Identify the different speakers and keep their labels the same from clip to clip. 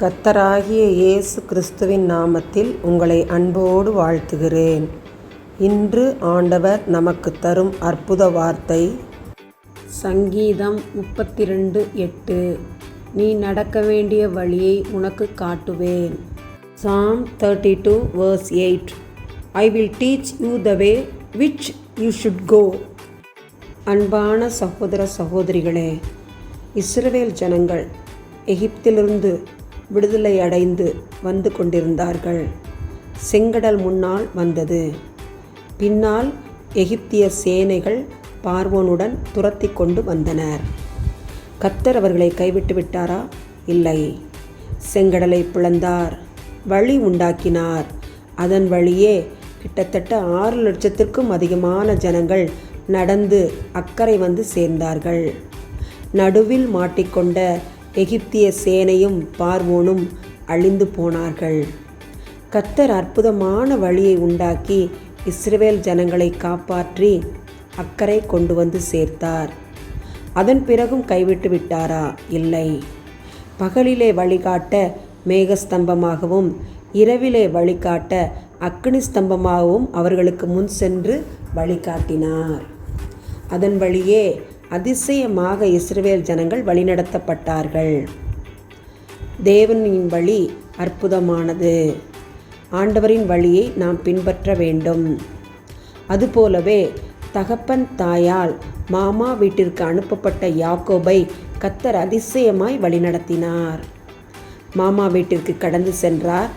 Speaker 1: கர்த்தராகிய இயேசு கிறிஸ்துவின் நாமத்தில் உங்களை அன்போடு வாழ்த்துகிறேன். இன்று ஆண்டவர் நமக்கு தரும் அற்புத வார்த்தை சங்கீதம் முப்பத்தி ரெண்டு எட்டு. நீ நடக்க வேண்டிய வழியை உனக்கு காட்டுவேன். Psalm thirty two verse eight I will teach you the way which you should go அன்பான சகோதர சகோதரிகளே இஸ்ரவேல் ஜனங்கள் எகிப்திலிருந்து விடுதலை அடைந்து வந்து கொண்டிருந்தார்கள். செங்கடல் முன்னால் வந்தது. பின்னால் எகிப்திய சேனைகள் பார்வோனுடன் துரத்தி கொண்டு வந்தனர். கத்தர் அவர்களை கைவிட்டு விட்டாரா? இல்லை. செங்கடலை பிளந்தார். வழி உண்டாக்கினார். அதன் வழியே கிட்டத்தட்ட ஆறு லட்சத்திற்கும் அதிகமான ஜனங்கள் நடந்து அக்கறை வந்து சேர்ந்தார்கள். நடுவில் மாட்டிக்கொண்ட எகிப்திய சேனையும் பார்வோனும் அழிந்து போனார்கள். கத்தர் அற்புதமான வழியை உண்டாக்கி இஸ்ரேல் ஜனங்களை காப்பாற்றி அக்கறை கொண்டு வந்து சேர்த்தார். அதன் பிறகும் கைவிட்டு விட்டாரா? இல்லை. பகலிலே வழிகாட்ட மேகஸ்தம்பமாகவும் இரவிலே வழிகாட்ட அக்னி ஸ்தம்பமாகவும் அவர்களுக்கு முன் சென்று வழிகாட்டினார். அதன் வழியே அதிசயமாக இஸ்ரவேல் ஜனங்கள் வழிநடத்தப்பட்டார்கள். தேவனின் வழி அற்புதமானது. ஆண்டவரின் வழியை நாம் பின்பற்ற வேண்டும். அதுபோலவே தகப்பன் தாயால் மாமா வீட்டிற்கு அனுப்பப்பட்ட யாக்கோபை கத்தர் அதிசயமாய் வழிநடத்தினார். மாமா வீட்டிற்கு கடந்து சென்றார்.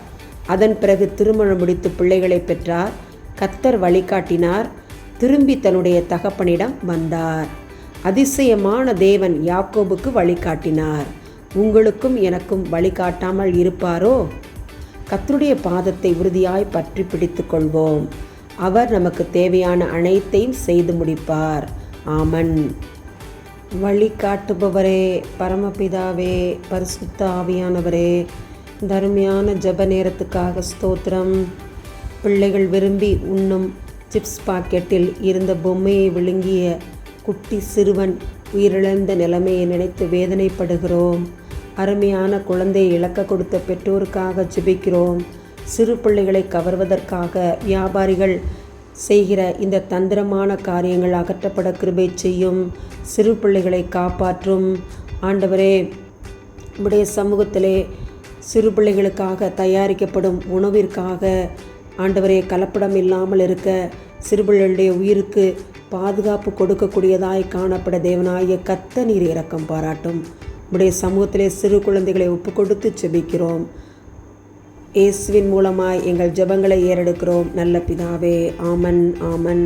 Speaker 1: அதன் பிறகு திருமணம் முடித்து பிள்ளைகளை பெற்றார். கத்தர் வழிகாட்டினார். திரும்பி தன்னுடைய தகப்பனிடம் வந்தார். அதிசயமான தேவன் யாக்கோபுக்கு வழிகாட்டினார். உங்களுக்கும் எனக்கும் வழிகாட்டாமல் இருப்பாரோ? கத்தருடைய பாதத்தை உறுதியாய் பற்றி பிடித்து கொள்வோம். அவர் நமக்கு தேவையான அனைத்தையும் செய்து முடிப்பார். ஆமன். வழிகாட்டுபவரே பரமபிதாவே பரிசுத்த ஆவியானவரே தருமையான ஜப நேரத்துக்காக ஸ்தோத்திரம். பிள்ளைகள் விரும்பி உண்ணும் சிப்ஸ் பாக்கெட்டில் இருந்த பொம்மையை விழுங்கிய குட்டி சிறுவன் உயிரிழந்த நிலைமையை நினைத்து வேதனைப்படுகிறோம். அருமையான குழந்தையை இழக்க கொடுத்த பெற்றோருக்காக ஜிபிக்கிறோம். சிறு பிள்ளைகளை கவர்வதற்காக வியாபாரிகள் செய்கிற இந்த தந்திரமான காரியங்கள் அகற்றப்பட கிருபை செய்யும். சிறு பிள்ளைகளை காப்பாற்றும். ஆண்டவரே நம்முடைய சமூகத்திலே சிறு பிள்ளைகளுக்காக தயாரிக்கப்படும் உணவிற்காக ஆண்டவரே கலப்படம் இல்லாமல் இருக்க சிறுபிள்ளைகளுடைய உயிருக்கு பாதுகாப்பு கொடுக்கக்கூடியதாய் காணப்பட தேவனாய கத்த நீர் இறக்கம் பாராட்டும். உடைய சமூகத்திலே சிறு குழந்தைகளை ஒப்பு கொடுத்து செபிக்கிறோம் இயேசுவின் மூலமாய் எங்கள் ஜெபங்களை ஏறெடுக்கிறோம். நல்ல பிதாவே ஆமன் ஆமன்.